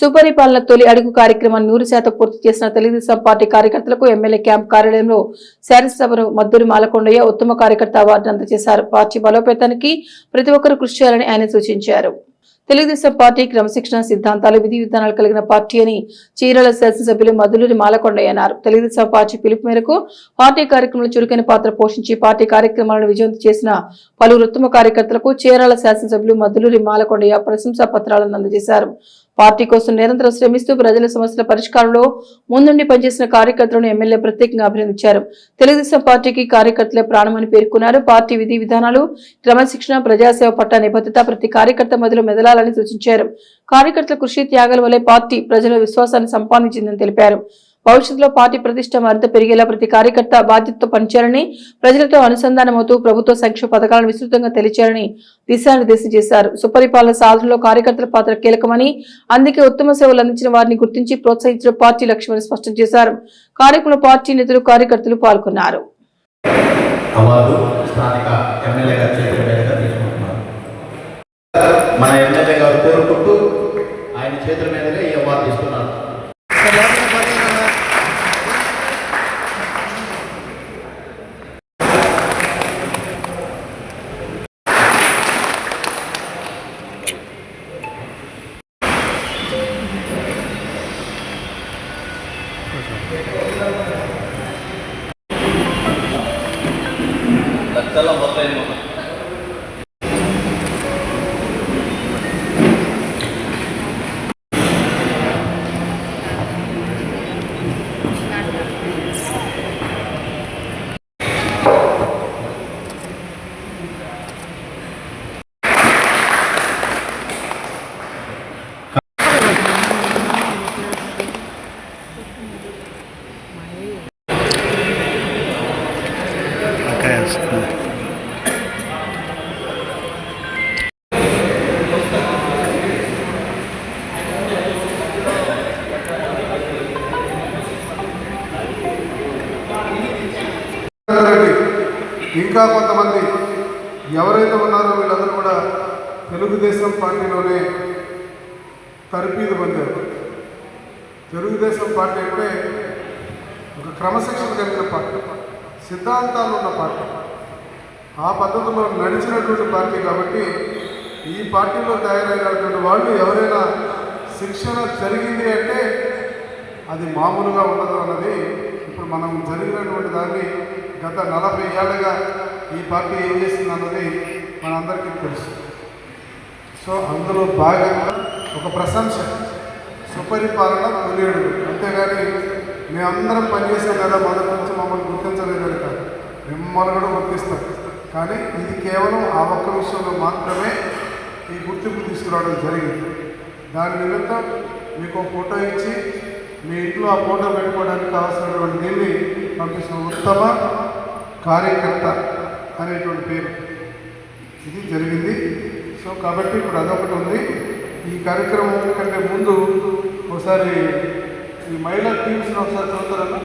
సుపరిపాలన తొలి అడుగు కార్యక్రమాన్ని నూరు శాతం పూర్తి చేసిన తెలుగుదేశం పార్టీ కార్యకర్తలకు ఎమ్మెల్యే క్యాంప్ కార్యాలయంలో శాసనసభను మద్దూరి మాలకొండయ్య ఉత్తమ కార్యకర్త అవార్డును అందజేశారు. పార్టీ బలోపేతానికి ప్రతి ఒక్కరూ కృషి చేయాలని ఆయన సూచించారు. తెలుగుదేశం పార్టీ క్రమశిక్షణ సిద్ధాంతాలు విధి విధానాలు కలిగిన పార్టీ అని చీరాల శాసనసభ్యులు మధులూరి మాలకొండయ్య అన్నారు. తెలుగుదేశం పార్టీ పిలుపు మేరకు పార్టీ కార్యక్రమంలో చురుకైన పాత్ర పోషించి పార్టీ కార్యక్రమాలను విజయవంతం చేసిన పలువురు ఉత్తమ కార్యకర్తలకు చీరాల శాసనసభ్యులు మధులూరి మాలకొండయ్య ప్రశంసా పత్రాలను అందజేశారు. పార్టీ కోసం నిరంతరం శ్రమిస్తూ ప్రజల సమస్యల పరిష్కారంలో ముందుండి పనిచేసిన కార్యకర్తలను ఎమ్మెల్యే ప్రత్యేకంగా అభినందించారు. తెలుగుదేశం పార్టీకి కార్యకర్తలే ప్రాణమని పేర్కొన్నారు. పార్టీ విధి విధానాలు క్రమశిక్షణ ప్రజాసేవ పట్ల నిబద్ధత ప్రతి కార్యకర్త మధ్యలో మెదలాలని సూచించారు. కార్యకర్తల కృషి త్యాగాల వల్లే పార్టీ ప్రజల విశ్వాసాన్ని సంపాదించిందని తెలిపారు. భవిష్యత్తులో పార్టీ ప్రతిష్ట మరింత పెరిగేలా ప్రతి కార్యకర్త బాధ్యతతో పనిచేయాలని ప్రజలతో అనుసంధానమవుతూ ప్రభుత్వ సంక్షేమ పథకాలను విస్తృతంగా తెలియచేయాలని దిశానిర్దేశం చేశారు. సుపరిపాలన సాధనలో కార్యకర్తల పాత్ర కీలకమని అందుకే ఉత్తమ సేవలు అందించిన వారిని గుర్తించి ప్రోత్సహించడం పార్టీ లక్ష్యమని స్పష్టం చేశారు. కార్యక్రమంలో పార్టీ నేతలు కార్యకర్తలు పాల్గొన్నారు. ఎమ్మెల్యే తీసుకుంటున్నారు. మన లక్షల మొత్తం రెడ్డి ఇంకా కొంతమంది ఎవరైతే ఉన్నారో వీళ్ళందరూ కూడా తెలుగుదేశం పార్టీలోనే తరపీదు పొందారు. తెలుగుదేశం పార్టీ అంటే ఒక క్రమశిక్షణ కలిగిన పార్టీ సిద్ధాంతాలు ఉన్న పార్టీ. ఆ పద్ధతిలో నడిచినటువంటి పార్టీ కాబట్టి ఈ పార్టీలో తయారైనటువంటి వాళ్ళు ఎవరైనా శిక్షణ జరిగింది అంటే అది మామూలుగా ఉండదు అన్నది ఇప్పుడు మనం జరిగినటువంటి దాన్ని గత నలభై ఏళ్ళగా ఈ పార్టీ ఏం చేస్తుంది అన్నది మనందరికీ తెలుసు. సో అందులో భాగంగా ఒక ప్రశంస సుపరిపాలన తొలియడు అంతేగాని మేమందరం పనిచేసాం కదా మొదటి నుంచి మమ్మల్ని గుర్తించలేదని కాదు. మిమ్మల్ని కూడా గుర్తిస్తాం. కానీ ఇది కేవలం ఆ ఒక్క విషయంలో మాత్రమే ఈ గుర్తింపు తీసుకురావడం జరిగింది. దాని నిమిత్తం మీకు ఒక ఫోటో ఇచ్చి మీ ఇంట్లో ఆ ఫోటో పెట్టుకోవడానికి కావాల్సినటువంటి దీన్ని పంపిస్తున్న ఉత్తమ కార్యకర్త అనేటువంటి పేరు. ఇది జరిగింది. సో కాబట్టి ఇప్పుడు అదొకటి ఉంది. ఈ కార్యక్రమం కంటే ముందు ఒకసారి ఈ మహిళా టీమ్స్ని ఒకసారి చూస్తారన్న